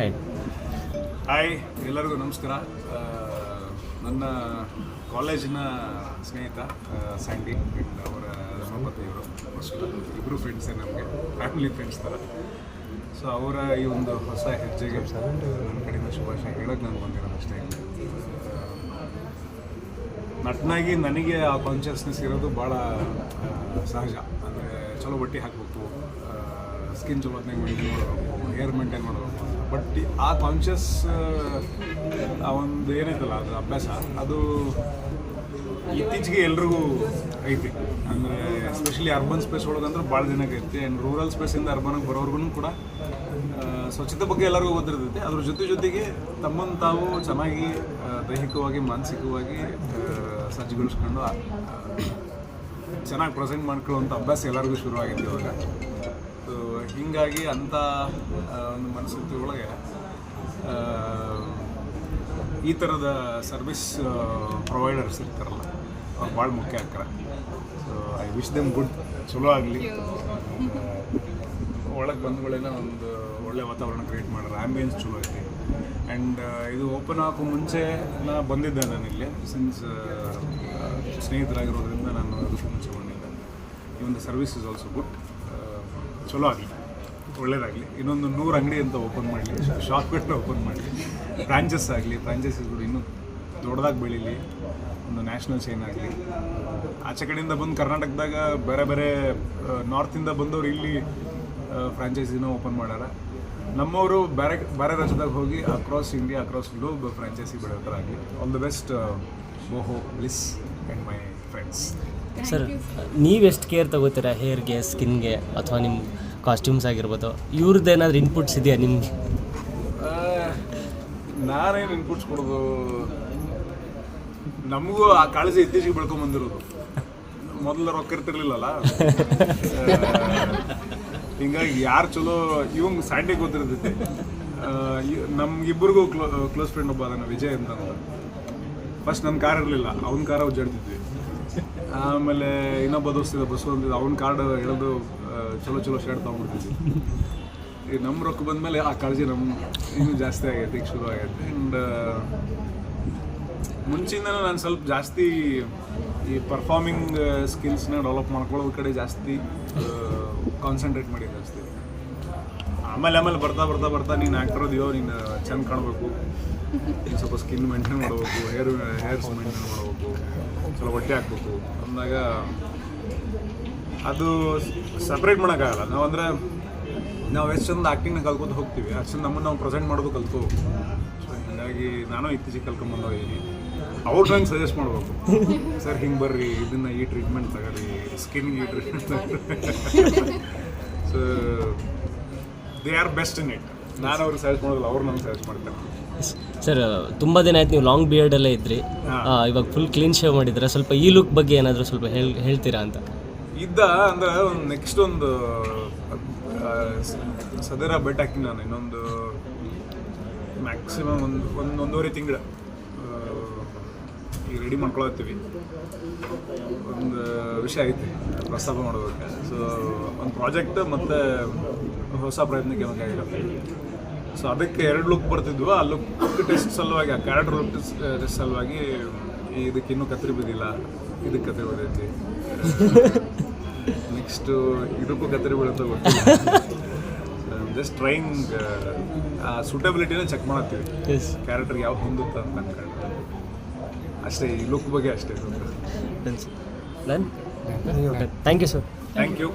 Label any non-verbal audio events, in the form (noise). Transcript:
Hi ಎಲ್ಲರಿಗೂ ನಮಸ್ಕಾರ. ನನ್ನ ಕಾಲೇಜಿನ ಸ್ನೇಹಿತ ಸ್ಯಾಂಡಿ ಆ್ಯಂಡ್ ಅವರ ಧರ್ಮಪತಿಯವರು ಫಸ್ಟ್ ಇಬ್ಬರು ಫ್ರೆಂಡ್ಸೇ ನಮಗೆ ಫ್ಯಾಮಿಲಿ ಫ್ರೆಂಡ್ಸ್ ಥರ ಸೊ ಅವರ ಈ ಒಂದು ಹೊಸ ಹೆಜ್ಜೆಗೆ ನನ್ನ ಕಡೆಯಿಂದ ಶುಭಾಶಯ ಹೇಳೋಕ್ಕೆ ನಾನು ಬಂದಿರೋದು ಅಷ್ಟೇ. ನಟನಾಗಿ ನನಗೆ ಆ ಕಾನ್ಷಿಯಸ್ನೆಸ್ ಇರೋದು ಭಾಳ ಸಹಜ. ಅಂದರೆ ಚಲೋ ಬಟ್ಟೆ ಹಾಕಬೇಕು. ಸ್ಕಿನ್ ಚಲೋ ಹೊತ್ನಾಗ ಮೇಂಟೈನ್ ಮಾಡಬೇಕು ಹೇರ್ ಮೇಂಟೈನ್ ಮಾಡಬೇಕು ಬಟ್ ಆ ಕಾನ್ಷಿಯಸ್ ಆ ಒಂದು ಏನೈತಲ್ಲ ಅದು ಅಭ್ಯಾಸ, ಅದು ಇತ್ತೀಚೆಗೆ ಎಲ್ರಿಗೂ ಐತಿ. ಅಂದರೆ ಎಸ್ಪೆಷಲಿ ಅರ್ಬನ್ ಸ್ಪೇಸ್ ಒಳಗಂದ್ರೆ ಭಾಳ ದಿನಕ್ಕೆ ಐತಿ. ಆ್ಯಂಡ್ ರೂರಲ್ ಸ್ಪೇಸಿಂದ ಅರ್ಬನ್ಗೆ ಬರೋರ್ಗು ಕೂಡ ಸ್ವಚ್ಛತೆ ಬಗ್ಗೆ ಎಲ್ಲರಿಗೂ ಗೊತ್ತಿರ್ತೈತಿ. ಅದ್ರ ಜೊತೆ ಜೊತೆಗೆ ತಮ್ಮನ್ನು ತಾವು ಚೆನ್ನಾಗಿ ದೈಹಿಕವಾಗಿ, ಮಾನಸಿಕವಾಗಿ ಸಜ್ಜುಗೊಳಿಸ್ಕೊಂಡು ಚೆನ್ನಾಗಿ ಪ್ರೆಸೆಂಟ್ ಮಾಡ್ಕೊಳ್ಳುವಂಥ ಅಭ್ಯಾಸ ಎಲ್ಲರಿಗೂ ಶುರುವಾಗಿತ್ತು ಇವಾಗ. ಹೀಗಾಗಿ ಅಂಥ ಒಂದು ಮನಸ್ಥಿತಿ ಒಳಗೆ ಈ ಥರದ ಸರ್ವಿಸ್ ಪ್ರೊವೈಡರ್ಸ್ ಇರ್ತಾರಲ್ಲ ಅವ್ರು ಭಾಳ ಮುಖ್ಯ ಆಗ್ತಾರೆ. So I wish them good ಚಲೋ ಆಗಲಿ. ಒಳಗೆ ಬಂದ್ಗಳೇನ ಒಂದು ಒಳ್ಳೆ ವಾತಾವರಣ ಕ್ರಿಯೇಟ್ ಮಾಡೋರು ಆ್ಯಂಬಿಯನ್ಸ್ ಚಲೋ ಐತಿ. ಆ್ಯಂಡ್ ಇದು ಓಪನ್ ಆಗೋ ಮುಂಚೆ ನಾ ಬಂದಿದ್ದೆ ನಾನು ಇಲ್ಲಿ. ಸಿನ್ಸ್ ಸ್ನೇಹಿತರಾಗಿರೋದ್ರಿಂದ ನಾನು ಅದಕ್ಕೂ ಮುಂಚೆ ಬಂದಿದ್ದೆ. ಈ ಒಂದು ಸರ್ವಿಸ್ ಇಸ್ ಆಲ್ಸೋ ಗುಡ್ ಚಲೋ ಆಗಲಿ. ಒಳ್ಳೇದಾಗಲಿ. ಇನ್ನೊಂದು ನೂರು ಅಂಗಡಿ ಅಂತ ಓಪನ್ ಮಾಡಲಿ. ಶಾಪ್ಗಳನ್ನ ಓಪನ್ ಮಾಡಲಿ. ಬ್ರಾಂಚಸ್ ಆಗಲಿ ಫ್ರಾಂಚೈಸಿಸ್ಗಳು ಇನ್ನೂ ದೊಡ್ಡದಾಗಿ ಬೆಳೀಲಿ. ಒಂದು ನ್ಯಾಷನಲ್ ಚೈನ್ ಆಗಲಿ. ಆಚೆ ಕಡೆಯಿಂದ ಬಂದು ಕರ್ನಾಟಕದಾಗ ಬೇರೆ ಬೇರೆ ನಾರ್ತಿಂದ ಬಂದವರು ಇಲ್ಲಿ ಫ್ರಾಂಚೈಸಿನ ಓಪನ್ ಮಾಡ್ಯಾರ. ನಮ್ಮವರು ಬೇರೆ ಬೇರೆ ರಾಜ್ಯದಾಗ ಹೋಗಿ across India across globe franchisee ಬೆಳೆಯೋ ಥರ ಆಗಲಿ all the best Boho Bliss and my friends sir ನೀವೆಷ್ಟು ಕೇರ್ ತಗೋತೀರಾ? ಹೇರ್ಗೆ ಸ್ಕಿನ್ಗೆ ಅಥವಾ ನಿಮ್ಮ ಕಾಸ್ಟ್ಯೂಮ್ಸ್ ಆಗಿರ್ಬೋದು. ಇವ್ರದ್ದು ಏನಾದರೂ ಇನ್ಪುಟ್ಸ್ ಇದೆಯಾ ನಿಮಗೆ? ನಾನೇನು ಇನ್ಪುಟ್ಸ್ ಕೊಡೋದು? ನಮಗೂ ಆ ಕಾಳಜಿ ಇತ್ತೀಚೆಗೆ ಬೆಳ್ಕೊಂಡ್ ಬಂದಿರೋದು. ಮೊದಲು ರೊಕ್ಕ ಇರ್ತಿರ್ಲಿಲ್ಲಲ್ಲ? ಹಿಂಗಾಗಿ ಯಾರು ಚಲೋ, ಇವಂಗ್ ಸ್ಯಾಂಡಿಗೆ ಗೊತ್ತಿರ್ತೈತಿ. ನಮ್ಗಿಬ್ಬರಿಗೂ ಕ್ಲೋ ಕ್ಲೋಸ್ ಫ್ರೆಂಡ್ ಒಬ್ಬ ಅದನ್ನ ವಿಜಯ್ ಅಂತ ಫಸ್ಟ್ ನನ್ನ ಕಾರ್ ಇರಲಿಲ್ಲ, ಅವನ ಕಾರ ಉಜ್ಜಾಡ್ತಿದ್ವಿ ಆಮೇಲೆ ಇನ್ನೊಬ್ಬ ದೋಸ್ತಿದ ಬಸ್ಸು ಅಂತಿದ್ದ ಅವ್ನ ಕಾರ್ಡ್ ಎಳೆದು ಚಲೋ ಚಲೋ ಶರ್ಟ್ ತೊಗೊಂಡ್ಬಿಡ್ತಿದ್ವಿ. ಈ ನಮ್ಮ ರೊಕ್ಕ ಬಂದಮೇಲೆ ಆ ಕಾಳಜಿ ನಮ್ಮ ಇನ್ನೂ ಜಾಸ್ತಿ ಆಗೈತೆ, ಈಗ ಶುರು ಆಗೈತೆ. ಆ್ಯಂಡ್ ಮುಂಚಿಂದನೂ ನಾನು ಸ್ವಲ್ಪ ಜಾಸ್ತಿ ಈ ಪರ್ಫಾರ್ಮಿಂಗ್ ಸ್ಕಿಲ್ಸ್ನ ಡೆವಲಪ್ ಮಾಡ್ಕೊಳ್ಳೋ ಕಡೆ ಜಾಸ್ತಿ ಕಾನ್ಸಂಟ್ರೇಟ್ ಮಾಡಿದ್ದೆ ಜಾಸ್ತಿ. ಆಮೇಲೆ ಆಮೇಲೆ ಬರ್ತಾ ಬರ್ತಾ ಬರ್ತಾ ನೀನು ಆಗ್ತಿರೋದಿಯೋ ನೀನು ಚೆಂದ ಕಾಣಬೇಕು. ನೀನು ಸ್ವಲ್ಪ ಸ್ಕಿನ್ ಮೇಂಟೈನ್ ಮಾಡಬೇಕು ಹೇರ್ ಹೇರ್ಸ್ ಮೇಂಟೈನ್ ಮಾಡಬೇಕು ಸ್ವಲ್ಪ ಹೊಟ್ಟೆ ಹಾಕ್ಬೇಕು. ಅಂದಾಗ ಅದು ಸಪ್ರೇಟ್ ಮಾಡೋಕ್ಕಾಗಲ್ಲ. ನಾವು ಅಂದರೆ ನಾವು ಎಷ್ಟು ಚಂದ ಆ್ಯಕ್ಟಿಂಗ್ನ ಕಲ್ಕೋತ ಹೋಗ್ತೀವಿ. ಅಷ್ಟು ಚಂದ ನಮ್ಮನ್ನು ನಾವು ಪ್ರೆಸೆಂಟ್ ಮಾಡೋದು ಕಲ್ತು ಸೊ ಹೀಗಾಗಿ ನಾನು ಇತ್ತೀಚೆಗೆ ಕಲ್ಕೊಂಬಂದಿದ್ದೀನಿ ಅವ್ರು ನಂಗೆ ಸಜೆಸ್ಟ್ ಮಾಡಬೇಕು. ಸರ್ ಹಿಂಗೆ ಬರ್ರಿ ಇದನ್ನ ಈ ಟ್ರೀಟ್ಮೆಂಟ್ ತಗೋರಿ ಸ್ಕಿನ್ಗೆ ಈ ಟ್ರೀಟ್ಮೆಂಟ್ ತಗೊಳ್ರಿ so they are best in it ನಾನು ಅವ್ರಿಗೆ ಸಜೆಸ್ಟ್ ಮಾಡೋದಿಲ್ಲ ಅವ್ರು ನಮ್ಗೆ ಸಜೆಸ್ಟ್ ಮಾಡ್ತಾರೆ. ಸರ್ ತುಂಬ ದಿನ ಆಯ್ತು ನೀವು ಲಾಂಗ್ ಬಿಯರ್ಡಲ್ಲೇ ಇದ್ರಿ. ಇವಾಗ ಫುಲ್ ಕ್ಲೀನ್ ಶೇವ್ ಮಾಡಿದ್ರೆ ಸ್ವಲ್ಪ ಈ ಲುಕ್ ಬಗ್ಗೆ ಏನಾದರೂ ಸ್ವಲ್ಪ ಹೇಳಿ ಹೇಳ್ತೀರಾ ಅಂತ? ಇದ್ದ ಅಂದ್ರೆ ಒಂದು ನೆಕ್ಸ್ಟ್ ಒಂದು ಸದರ ಬೆಟ್ ಹಾಕಿ ನಾನು ಇನ್ನೊಂದು ಮ್ಯಾಕ್ಸಿಮಮ್ ಒಂದು ಒಂದು ಒಂದೂವರೆ ತಿಂಗಳು. ಈಗ ರೆಡಿ ಮಾಡ್ಕೊಳತ್ತೀವಿ. ಒಂದು ವಿಷಯ ಐತಿ ಪ್ರಸ್ತಾಪ ಮಾಡೋದಕ್ಕೆ ಸೊ ಒಂದು ಪ್ರಾಜೆಕ್ಟ್ ಮತ್ತು ಹೊಸ ಪ್ರಯತ್ನಕ್ಕೆ ಬೇಕಾಗಿರುತ್ತೆ ಸೊ ಅದಕ್ಕೆ ಎರಡು ಲುಕ್ ಬರ್ತಿದ್ವು. ಆ ಲುಕ್ ಟೆಸ್ಟ್ ಸಲುವಾಗಿ ಆ ಕ್ಯಾರೆಕ್ಟರ್ ಲುಕ್ ಟೆಸ್ಟ್ ಸಲುವಾಗಿ ಇದಕ್ಕೆ ಇನ್ನೂ ಕತ್ರಿ ಬಿದ್ದಿಲ್ಲ. ಇದಕ್ಕೆ ಕತ್ರಿ ಬಿದ್ದೈತಿ. (laughs) ನೆಕ್ಸ್ಟು ಇದಕ್ಕೂ ಕತ್ತರಿ ಬೀಳುತ್ತೆ ಗೊತ್ತಿಲ್ಲ. ಜಸ್ಟ್ ಟ್ರೈಂಗ್ ಆ ಸೂಟಬಿಲಿಟಿನ ಚೆಕ್ ಮಾಡತ್ತೀವಿ. ಕ್ಯಾರೆಕ್ಟರ್ ಯಾವ ಹೊಂದುತ್ತೆ ಅಂತ ಅನ್ಕೊಂಡು. ಅಷ್ಟೇ ಈ ಲುಕ್ ಬಗ್ಗೆ ಅಷ್ಟೇ done thank you sir thank you